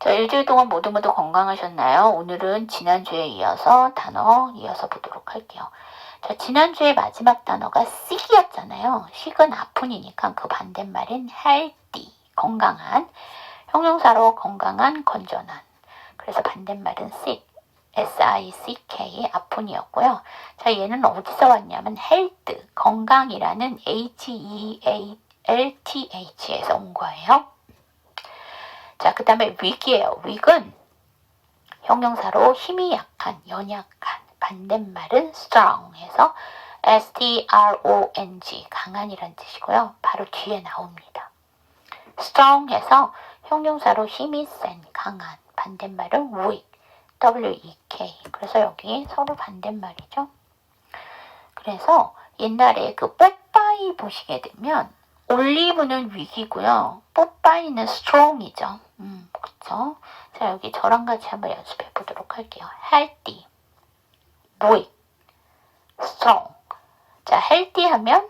자, 일주일 동안 모두 모두 건강하셨나요? 오늘은 지난주에 이어서 단어 이어서 보도록 할게요. 자, 지난주에 마지막 단어가 sick이었잖아요. sick은 아픈이니까 그 반대말인 healthy, 건강한. 형용사로 건강한, 건전한. 그래서 반대말은 sick, S-I-C-K, 아픈이었고요. 자, 얘는 어디서 왔냐면 health, 건강이라는 H-E-A-L-T-H에서 온 거예요. 자, 그 다음에 weak이에요. weak은 형용사로 힘이 약한, 연약한. 반대말은 strong해서 S-T-R-O-N-G, 강한이란 뜻이고요. 바로 뒤에 나옵니다. strong해서 형용사로 힘이 센, 강한. 반대말은 weak, W-E-K. 그래서 여기 서로 반대말이죠. 그래서 옛날에 그 뽀빠이 보시게 되면 올리브는 위기고요. 뽀빠이는 strong이죠. 음, 그쵸? 자, 여기 저랑 같이 한번 연습해 보도록 할게요. healthy, weak, strong. 자, healthy 하면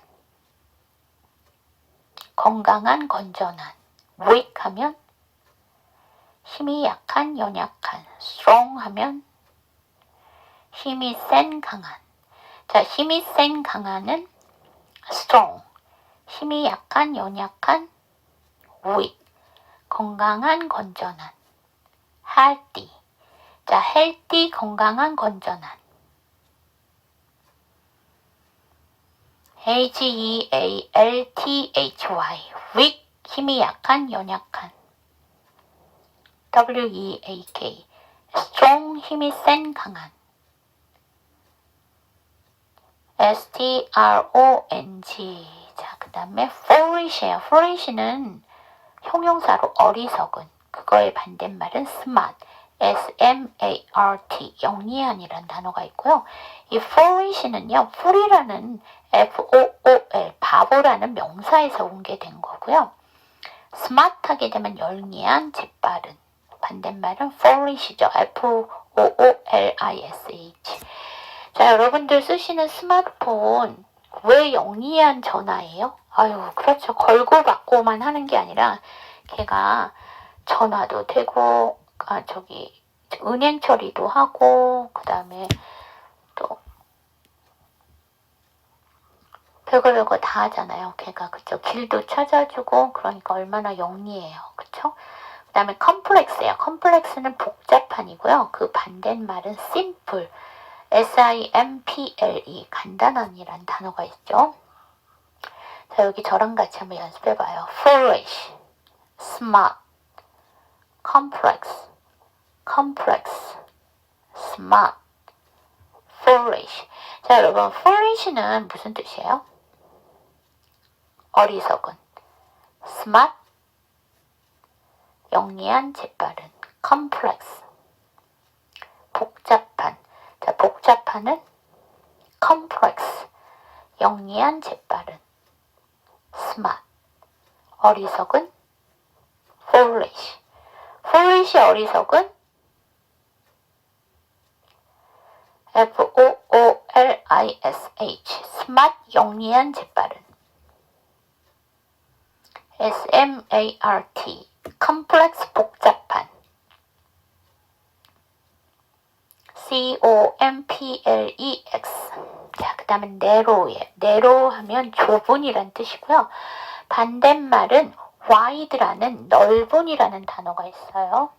건강한, 건전한. weak 하면 힘이 약한, 연약한. strong 하면 힘이 센, 강한. 자, 힘이 센, 강한은 strong. 힘이 약한, 연약한, weak. 건강한, 건전한. healthy. 자, healthy, 건강한, 건전한. H-E-A-L-T-H-Y. weak, 힘이 약한, 연약한. W-E-A-K. strong, 힘이 센, 강한. S-T-R-O-N-G. 자, 그 다음에 foolish예요. foolish는 형용사로 어리석은. 그거의 반대말은 smart. S-M-A-R-T. 영리한이란 단어가 있고요. 이 foolish는요, fool이라는 F-O-O-L, 바보라는 명사에서 온게된 거고요. smart하게 되면 영리한, 재빠른. 반대말은 foolish죠. F-O-O-L-I-S-H. 자, 여러분들 쓰시는 스마트폰 왜 영리한 전화예요? 아유, 그렇죠. 걸고 받고만 하는 게 아니라 걔가 전화도 되고, 아, 저기, 은행 처리도 하고, 그 다음에 또, 별거 별거 다 하잖아요. 걔가, 그쵸. 길도 찾아주고, 그러니까 얼마나 영리해요. 그쵸? 그 다음에 컴플렉스예요. 컴플렉스는 복잡한이고요. 그 반대말은 simple. S-I-M-P-L-E 간단한이란 단어가 있죠. 자 여기 저랑 같이 한번 연습해봐요. foolish, smart, complex, complex, smart, foolish. 자 여러분 foolish는 무슨 뜻이에요? 어리석은, smart, 영리한, 재빠른, complex, 복잡한. 자, 복잡한은 complex, 영리한, 재빠른, smart, 어리석은 foolish, foolish 어리석은 F-O-O-L-I-S-H, smart, 영리한, 재빠른, S-M-A-R-T, complex, 복잡한, C-O-M-P-L-E-X. 자, 그 다음에 narrow예요. narrow 하면 좁은이란 뜻이고요. 반대말은 wide라는 넓은이라는 단어가 있어요.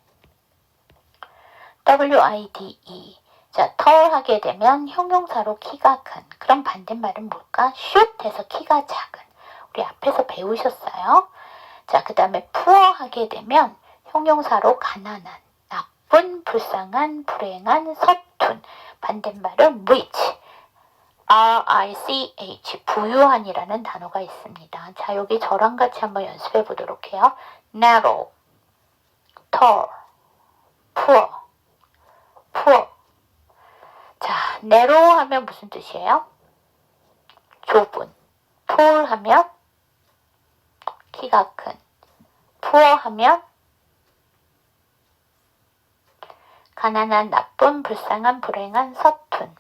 W-I-D-E. 자, tall 하게 되면 형용사로 키가 큰. 그럼 반대말은 뭘까? shoot해서 키가 작은. 우리 앞에서 배우셨어요. 자, 그 다음에 poor 하게 되면 형용사로 가난한. 나쁜, 불쌍한, 불행한, 서툰. 반대말은 rich. R-I-C-H. 부유한이라는 단어가 있습니다. 자, 여기 저랑 같이 한번 연습해 보도록 해요. narrow, tall, poor, poor. 자, narrow 하면 무슨 뜻이에요? 좁은. tall 하면 키가 큰. poor 하면 가난한, 나쁜, 불쌍한, 불행한, 서툰.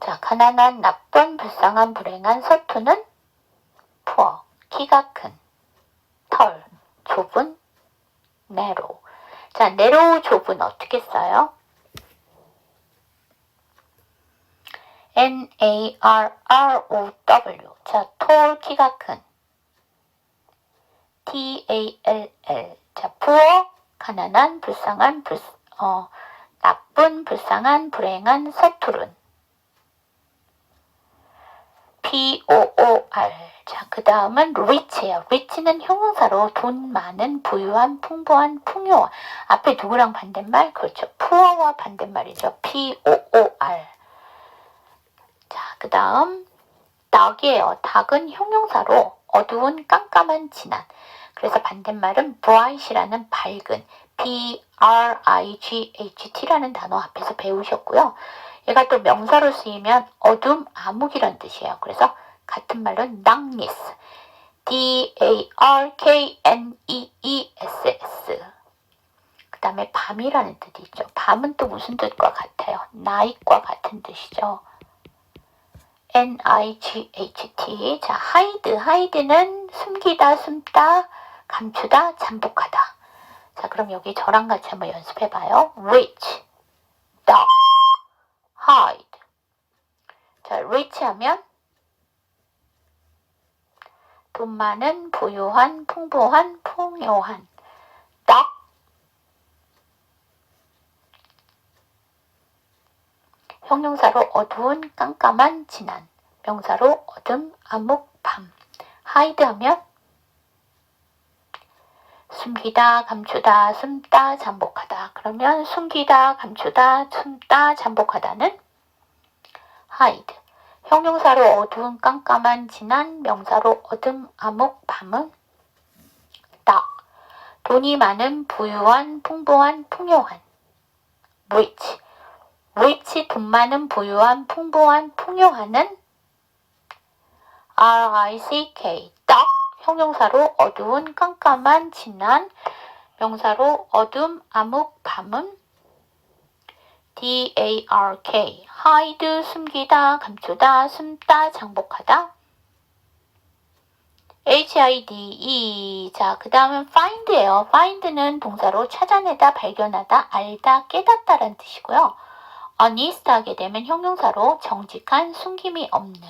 자, 가난한, 나쁜, 불쌍한, 불행한, 서툰은 poor, 키가 큰. 좁은 narrow. 자, narrow 좁은 어떻게 써요? N-A-R-R-O-W. 자, tall 키가 큰. T-A-L-L. 자, poor 가난한, 불쌍한, 불, 어, 나쁜, 불쌍한, 불행한, 서투른. P-O-O-R. 자, 그 다음은 rich예요. rich는 형용사로 돈 많은, 부유한, 풍부한, 풍요한. 앞에 누구랑 반대말? 그렇죠. poor와 반대말이죠. P-O-O-R. 자, 그 다음 dark이에요. dark은 형용사로 어두운, 깜깜한, 진한. 그래서 반대말은 bright이라는 밝은 B-R-I-G-H-T라는 단어 앞에서 배우셨고요. 얘가 또 명사로 쓰이면 어둠, 암흑이란 뜻이에요. 그래서 같은 말로 darkness, D-A-R-K-N-E-E-S-S. 그 다음에 밤이라는 뜻이 있죠. 밤은 또 무슨 뜻과 같아요? night과 같은 뜻이죠. N-I-G-H-T. 자, hide. hide는 숨기다, 숨다, 감추다, 잠복하다. 자, 그럼 여기 저랑 같이 한번 연습해봐요. rich, dark, hide. 자, rich 하면 돈 많은, 부유한, 풍부한, 풍요한. dark, 형용사로 어두운, 깜깜한, 진한. 명사로 어둠, 암흑, 밤. hide 하면 숨기다, 감추다, 숨다, 잠복하다. 그러면 숨기다, 감추다, 숨다, 잠복하다는 hide. 형용사로 어두운, 깜깜한, 진한, 명사로 어둠, 암흑, 밤은 dark. 돈이 많은, 부유한, 풍부한, 풍요한. rich. rich, 돈 많은, 부유한, 풍부한, 풍요한은 R-I-C-K. dark. 형용사로 어두운, 깜깜한, 진한, 명사로 어둠, 암흑, 밤은 D-A-R-K. hide, 숨기다, 감추다, 숨다, 장복하다. H-I-D-E. 자, 그 다음은 find예요. find는 동사로 찾아내다, 발견하다, 알다, 깨닫다라는 뜻이고요. honest 하게 되면 형용사로 정직한, 숨김이 없는.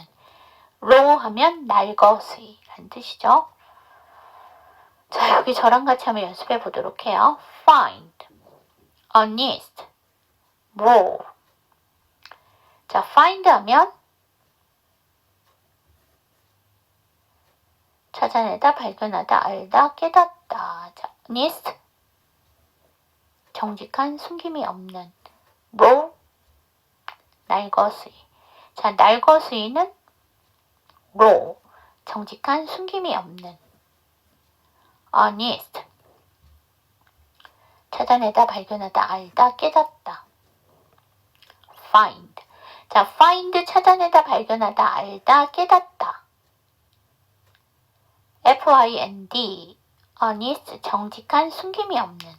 raw 하면 날것의 라는 뜻이죠. 자, 여기 저랑 같이 한번 연습해 보도록 해요. find, honest, raw. 자, find 하면 찾아내다, 발견하다, 알다, 깨닫다. 자, honest, 정직한, 숨김이 없는. raw, 날것의. 자, 날것의는 raw, 정직한, 숨김이 없는. honest, 찾아내다, 발견하다, 알다, 깨닫다. find. 자, find, 찾아내다, 발견하다, 알다, 깨닫다. find, honest, 정직한, 숨김이 없는.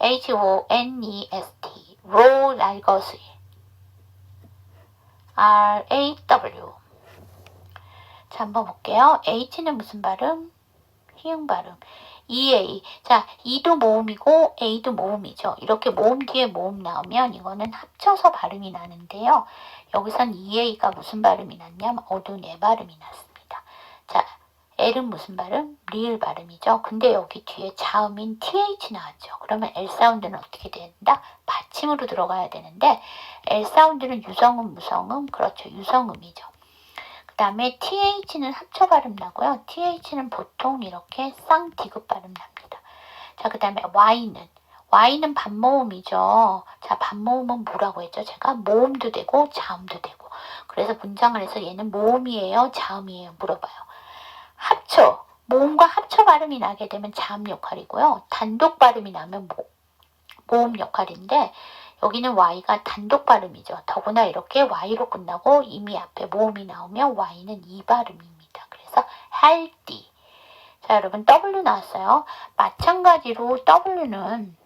h-o-n-e-s-t, raw, 날것의. R-A-W. 자, 한번 볼게요. H는 무슨 발음? 희응 발음. EA. 자, E도 모음이고 A도 모음이죠. 이렇게 모음 뒤에 모음 나오면 이거는 합쳐서 발음이 나는데요. 여기선 EA가 무슨 발음이 났냐면 어두네 발음이 났습니다. 자, L은 무슨 발음? 리을 발음이죠. 근데 여기 뒤에 자음인 TH 나왔죠. 그러면 L 사운드는 어떻게 된다? 받침으로 들어가야 되는데 L 사운드는 유성음, 무성음, 그렇죠. 유성음이죠. 그 다음에 TH는 합쳐 발음 나고요. TH는 보통 이렇게 쌍디귿 발음 납니다. 자, 그 다음에 Y는 Y는 반모음이죠. 자, 반모음은 뭐라고 했죠? 제가 모음도 되고 자음도 되고. 그래서 문장을 해서 얘는 모음이에요, 자음이에요 물어봐요. 합쳐 모음과 합쳐 발음이 나게 되면 자음 역할이고요. 단독 발음이 나면 모, 모음 역할인데 여기는 Y가 단독 발음이죠. 더구나 이렇게 Y로 끝나고 이미 앞에 모음이 나오면 Y는 이 발음입니다. 그래서 healthy. 자, 여러분 W 나왔어요. 마찬가지로 W는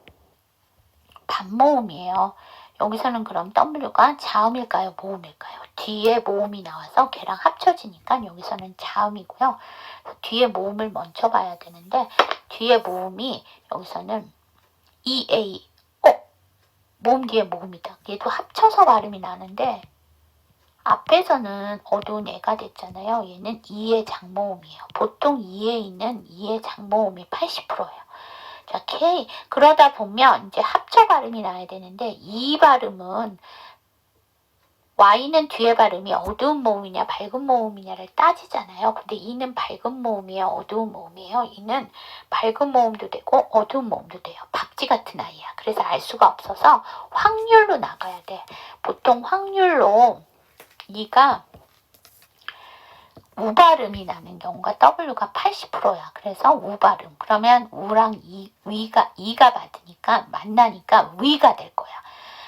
반모음이에요. 여기서는 그럼 W가 자음일까요? 모음일까요? 뒤에 모음이 나와서 걔랑 합쳐지니까 여기서는 자음이고요. 뒤에 모음을 먼저 봐야 되는데 뒤에 모음이 여기서는 EA 어? 모음 뒤에 모음이다. 얘도 합쳐서 발음이 나는데 앞에서는 어두운 애가 됐잖아요. 얘는 2의 장모음이에요. 보통 2에 있는 2의 장모음이 80%예요. 자, K. 그러다 보면 이제 합쳐 발음이 나야 되는데 이 발음은 Y는 뒤에 발음이 어두운 모음이냐 밝은 모음이냐를 따지잖아요. 근데 이는 밝은 모음이에요. 어두운 모음이에요. 이는 밝은 모음도 되고 어두운 모음도 돼요. 박쥐 같은 아이야. 그래서 알 수가 없어서 확률로 나가야 돼. 보통 확률로 이가 우발음이 나는 경우가 W가 80%야. 그래서 우발음. 그러면 우랑 이, 위가, 이가 받으니까, 만나니까 위가 될 거야.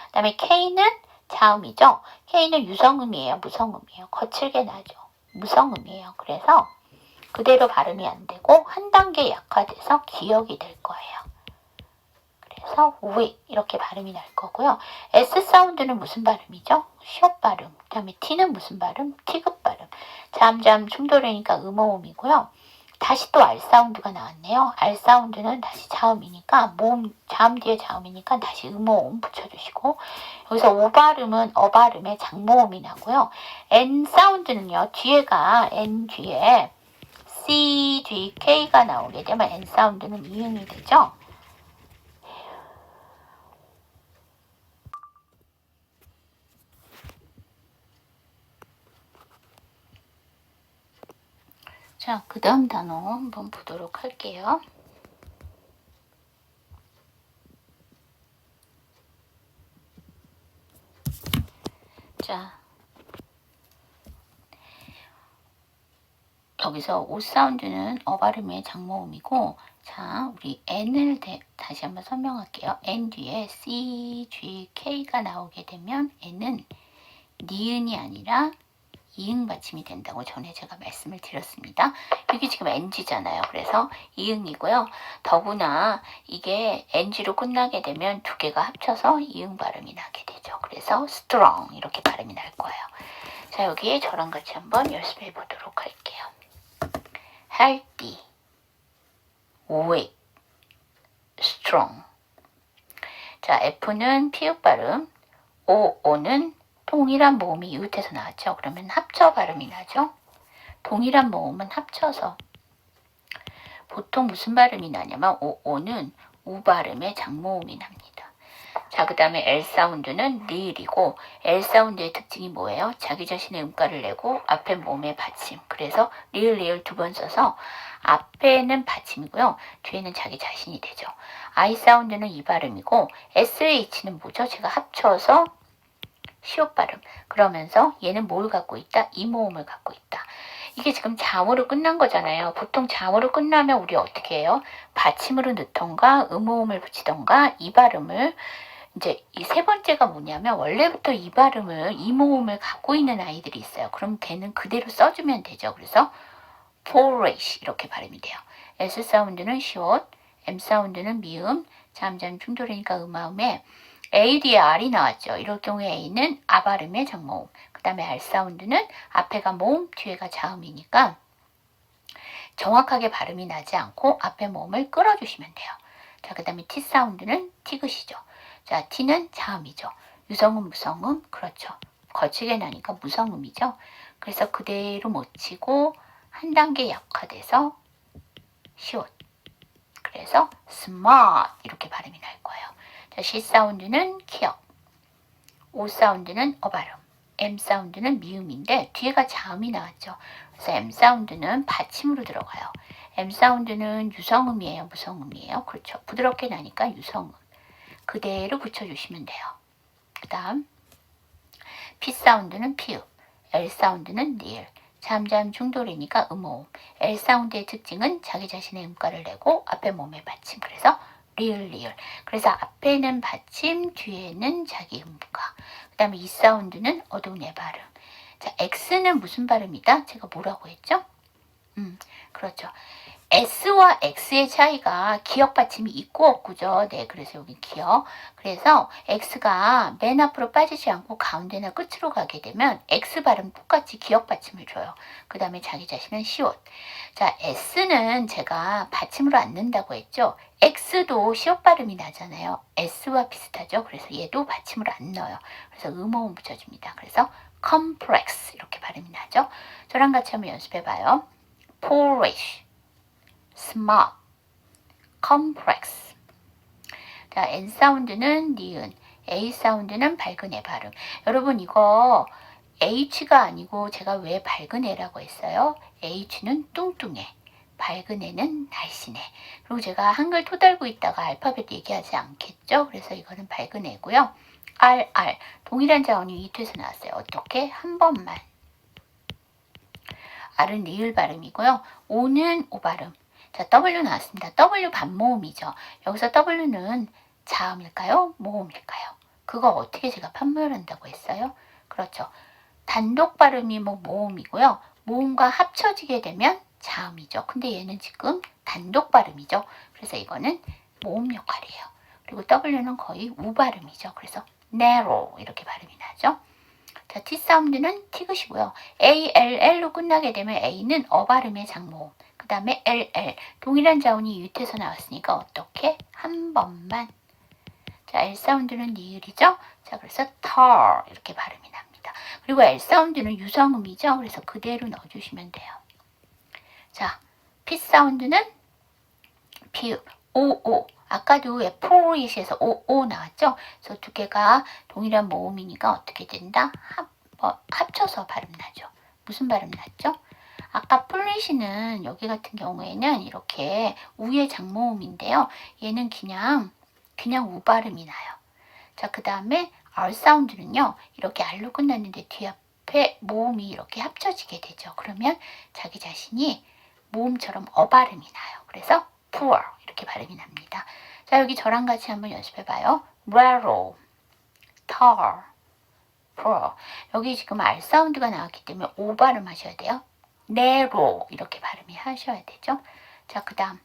그 다음에 K는 자음이죠. K는 유성음이에요. 무성음이에요. 거칠게 나죠. 무성음이에요. 그래서 그대로 발음이 안 되고, 한 단계 약화돼서 기억이 될 거예요. 그래서 위 이렇게 발음이 날 거고요. S 사운드는 무슨 발음이죠? 시옷 발음. 그 다음에 T는 무슨 발음? 티귿 발음. 잠잠 충돌이니까 음어음이고요. 다시 또 R 사운드가 나왔네요. R 사운드는 다시 자음이니까 모음 자음 뒤에 자음이니까 다시 음어음 붙여주시고 여기서 O 발음은 어 발음에 장모음이 나고요. N 사운드는요 뒤에가 N 뒤에 C, G, K가 나오게 되면 N 사운드는 이응이 되죠. 자, 그 다음 단어 한번 보도록 할게요. 자, 여기서 오 사운드는 어 발음의 장모음이고, 자, 우리 N을 대, 다시 한번 설명할게요. N 뒤에 C, G, K가 나오게 되면 N은 니은이 아니라 이응 받침이 된다고 전에 제가 말씀을 드렸습니다. 이게 지금 NG잖아요. 그래서 이응이고요. 더구나 이게 NG로 끝나게 되면 두 개가 합쳐서 이응 발음이 나게 되죠. 그래서 strong 이렇게 발음이 날 거예요. 자 여기에 저랑 같이 한번 연습해 보도록 할게요. healthy, weak, strong. 자 F는 피읍 발음, O, O는 동일한 모음이 이웃에서 나왔죠. 그러면 합쳐 발음이 나죠. 동일한 모음은 합쳐서 보통 무슨 발음이 나냐면 오, 오는 우 발음의 장모음이 납니다. 자, 그 다음에 L 사운드는 리을이고 L 사운드의 특징이 뭐예요? 자기 자신의 음가를 내고 앞에 모음의 받침. 그래서 리을 리을 두 번 써서 앞에는 받침이고요. 뒤에는 자기 자신이 되죠. I 사운드는 이 발음이고 SH는 뭐죠? 제가 합쳐서 시옷 발음. 그러면서 얘는 뭘 갖고 있다? 이 모음을 갖고 있다. 이게 지금 자음으로 끝난 거잖아요. 보통 자음으로 끝나면 우리 어떻게 해요? 받침으로 넣던가 음모음을 붙이던가 이 발음을 이제 이 세 번째가 뭐냐면 원래부터 이 발음을 이 모음을 갖고 있는 아이들이 있어요. 그럼 걔는 그대로 써주면 되죠. 그래서 porridge 이렇게 발음이 돼요. S 사운드는 시옷, M 사운드는 미음, 잠잠 충돌이니까 음마음에 A 뒤에 R이 나왔죠. 이럴 경우에 A는 아 발음의 장모음. 그 다음에 R 사운드는 앞에가 모음, 뒤에가 자음이니까 정확하게 발음이 나지 않고 앞에 모음을 끌어주시면 돼요. 자, 그 다음에 T 사운드는 티긋이죠. 자, T는 자음이죠. 유성음, 무성음, 그렇죠. 거치게 나니까 무성음이죠. 그래서 그대로 못 치고 한 단계 약화돼서 시옷. 그래서 smart 이렇게 발음이 날 거예요. 자, C 사운드는 기억, O 사운드는 어 발음, M 사운드는 미음인데 뒤에가 자음이 나왔죠. 그래서 M 사운드는 받침으로 들어가요. M 사운드는 유성음이에요, 무성음이에요. 그렇죠. 부드럽게 나니까 유성음. 그대로 붙여주시면 돼요. 그 다음 P 사운드는 피읍, L 사운드는 리을. 잠잠 중돌이니까 음호음. L 사운드의 특징은 자기 자신의 음가를 내고 앞에 몸에 받침. 그래서 리을 리을. 그래서 앞에는 받침, 뒤에는 자기 음가. 그 다음에 이 사운드는 애 발음. 자, X는 무슨 발음이다? 제가 뭐라고 했죠? 음, 그렇죠. S와 X의 차이가 기억 받침이 있고 없고죠. 네, 그래서 여기 기억. 그래서 X가 맨 앞으로 빠지지 않고 가운데나 끝으로 가게 되면 X 발음 똑같이 기억 받침을 줘요. 그 다음에 자기 자신은 시옷. 자, S는 제가 받침으로 안 넣는다고 했죠. X도 시옷 발음이 나잖아요. S와 비슷하죠. 그래서 얘도 받침으로 안 넣어요. 그래서 음호음 붙여줍니다. 그래서 complex 이렇게 발음이 나죠. 저랑 같이 한번 연습해봐요. Polish, smart, complex. 자, N 사운드는 니은, A 사운드는 밝은 애 발음. 여러분 이거 H가 아니고 제가 왜 밝은 애라고 했어요? H는 뚱뚱해. 밝은 애는 날씬해. 그리고 제가 한글 토달고 있다가 알파벳 얘기하지 않겠죠? 그래서 이거는 밝은 애고요. R, R. 동일한 자원이 이트에서 나왔어요. 어떻게? 한 번만. R은 리을 발음이고요. O는 O 발음. 자, W 나왔습니다. W 반모음이죠. 여기서 W는 자음일까요? 모음일까요? 그거 어떻게 제가 판별한다고 했어요? 그렇죠. 단독 발음이 뭐 모음이고요. 모음과 합쳐지게 되면 자음이죠. 근데 얘는 지금 단독 발음이죠. 그래서 이거는 모음 역할이에요. 그리고 W는 거의 우 발음이죠. 그래서 narrow 이렇게 발음이 나죠. 자, T 사운드는 티긋이고요. A, L, L로 끝나게 되면 A는 어 발음의 장모음. 그 다음에 L, L. 동일한 자운이 유태에서 나왔으니까 어떻게? 한 번만. 자, L 사운드는 니을이죠. 자, 그래서 tar 이렇게 발음이 납니다. 그리고 L 사운드는 유성음이죠. 그래서 그대로 넣어주시면 돼요. 자, P 사운드는 O, O. 아까도 F4에서 O, O 나왔죠? 그래서 두 개가 동일한 모음이니까 어떻게 된다? 합, 뭐, 합쳐서 발음 나죠. 무슨 발음 났죠? 아까 플리시는 여기 같은 경우에는 이렇게 우의 장모음인데요. 얘는 그냥 그냥 우 발음이 나요. 자, 그 다음에 R 사운드는요. 이렇게 R로 끝났는데 뒤 앞에 모음이 이렇게 합쳐지게 되죠. 그러면 자기 자신이 모음처럼 어 발음이 나요. 그래서 poor 이렇게 발음이 납니다. 자, 여기 저랑 같이 한번 연습해 봐요. railroad, tar, poor. 여기 지금 R 사운드가 나왔기 때문에 O 발음 하셔야 돼요. Narrow 이렇게 발음이 하셔야 되죠. 자, 그 다음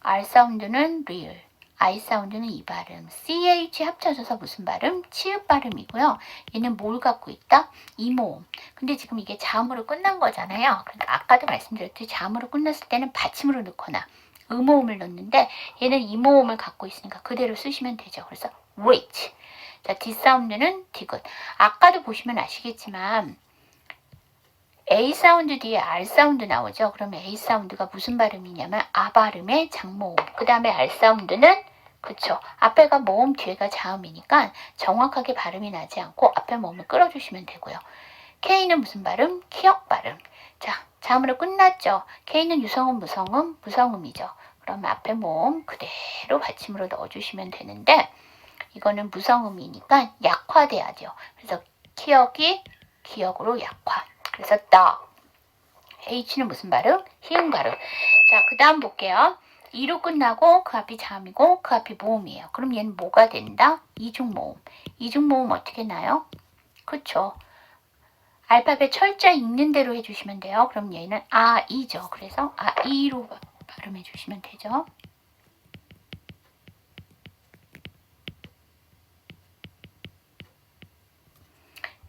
R 사운드는 real, I 사운드는 이 발음, CH 합쳐져서 무슨 발음? 치읍 발음이고요. 얘는 뭘 갖고 있다? 이모음. 근데 지금 이게 자음으로 끝난 거잖아요. 그러니까 아까도 말씀드렸듯이 자음으로 끝났을 때는 받침으로 넣거나 음모음을 넣는데 얘는 이모음을 갖고 있으니까 그대로 쓰시면 되죠. 그래서 reach. 자, D 사운드는 디귿. 아까도 보시면 아시겠지만 A 사운드 뒤에 R 사운드 나오죠. 그러면 A 사운드가 무슨 발음이냐면 아 발음의 장모음. 그 다음에 R 사운드는 그쵸. 앞에가 모음 뒤에가 자음이니까 정확하게 발음이 나지 않고 앞에 모음을 끌어주시면 되고요. K는 무슨 발음? 키역 발음. 자, 자음으로 끝났죠. K는 유성음, 무성음, 무성음이죠. 그러면 앞에 모음 그대로 받침으로 넣어주시면 되는데 이거는 무성음이니까 약화돼야죠. 그래서 키역이 기역으로 약화. 그래서 더. H는 무슨 발음? 희응 발음. 자, 그 다음 볼게요. 2로 끝나고 그 앞이 자음이고 그 앞이 모음이에요. 그럼 얘는 뭐가 된다? 이중 모음. 이중 모음 어떻게 나요? 그쵸. 알파벳 철자 읽는 대로 해주시면 돼요. 그럼 얘는 아, 이죠. 그래서 아, 이로 발음해 주시면 되죠.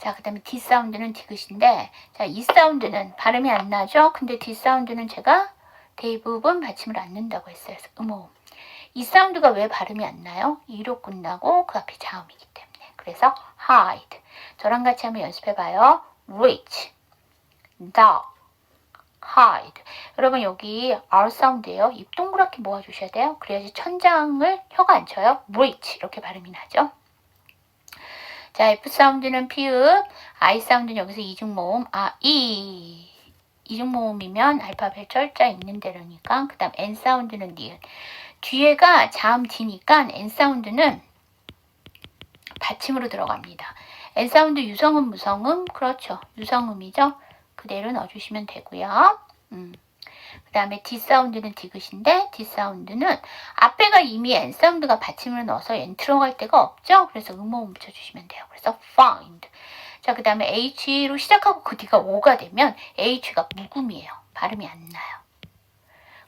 자, 그 다음에 D 사운드는 디귿인데, 자, 이 사운드는 발음이 안 나죠? 근데 D 사운드는 제가 대부분 받침을 안 넣는다고 했어요. 그래서 음호음. 이 사운드가 왜 발음이 안 나요? 이로 끝나고 그 앞에 자음이기 때문에. 그래서 hide. 저랑 같이 한번 연습해 봐요. reach, duck, hide. 여러분 여기 R 사운드예요. 입 동그랗게 모아주셔야 돼요. 그래야지 천장을 혀가 안 쳐요. reach 이렇게 발음이 나죠. 자, F 사운드는 피읍, I 사운드는 여기서 이중모음, 아, 이. 이중모음이면 알파벳 철자 있는 대로니까 그 다음 N 사운드는 니은. 뒤에가 자음 D니까 N 사운드는 받침으로 들어갑니다. N 사운드 유성음, 무성음, 그렇죠. 유성음이죠. 그대로 넣어주시면 되고요. 음. 그 다음에 D 사운드는 디귿인데 D 사운드는 앞에가 이미 N 사운드가 받침을 넣어서 N 들어갈 데가 없죠. 그래서 음모음 붙여주시면 돼요. 그래서 find. 자, 그 다음에 H로 시작하고 그 뒤가 O가 되면 H가 묵음이에요. 발음이 안 나요.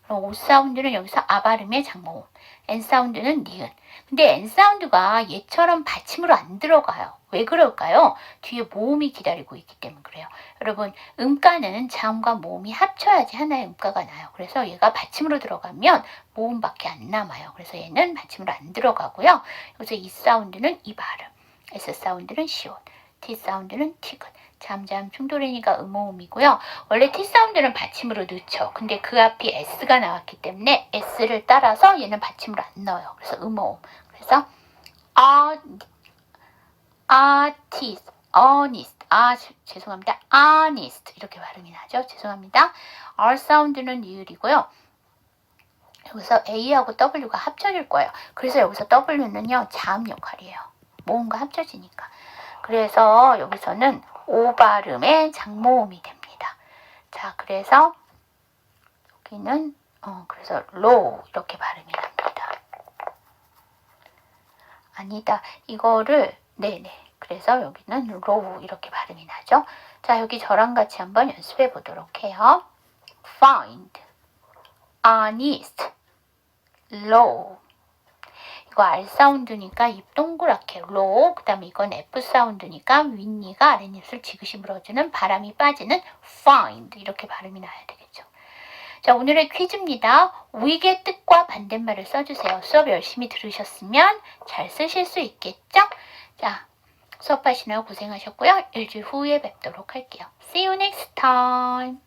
그럼 O 사운드는 여기서 아 발음의 장모음. N 사운드는 니은. 근데 N 사운드가 얘처럼 받침으로 안 들어가요. 왜 그럴까요? 뒤에 모음이 기다리고 있기 때문에 그래요. 여러분, 음가는 자음과 모음이 합쳐야지 하나의 음가가 나요. 그래서 얘가 받침으로 들어가면 모음밖에 안 남아요. 그래서 얘는 받침으로 안 들어가고요. 여기서 이 사운드는 이 발음, S 사운드는 시온, T 사운드는 티근. 잠잠 충돌이니까 음모음이고요. 원래 T 사운드는 받침으로 넣죠. 근데 그 앞이 S가 나왔기 때문에 S를 따라서 얘는 받침으로 안 넣어요. 그래서 음모음. 그래서 아 artist, honest, 아 지- 죄송합니다, honest 이렇게 발음이 나죠. 죄송합니다. R 사운드는 리을이고요. 여기서 A하고 W가 합쳐질 거예요. 그래서 여기서 W는요 자음 역할이에요. 모음과 합쳐지니까. 그래서 여기서는 O 발음의 장모음이 됩니다. 자, 그래서 여기는 어 그래서 low 이렇게 발음이 납니다. 아니다. 이거를 네네. 그래서 여기는 low 이렇게 발음이 나죠. 자, 여기 저랑 같이 한번 연습해 보도록 해요. find, honest, low. 이거 R 사운드니까 입 동그랗게 low. 그 다음에 이건 F 사운드니까 윗니가 아랫입술 지그시 물어주는 바람이 빠지는 find. 이렇게 발음이 나야 되겠죠. 자, 오늘의 퀴즈입니다. 위의 뜻과 반대말을 써주세요. 수업 열심히 들으셨으면 잘 쓰실 수 있겠죠? 자, 수업하시느라 고생하셨고요. 일주일 후에 뵙도록 할게요. See you next time.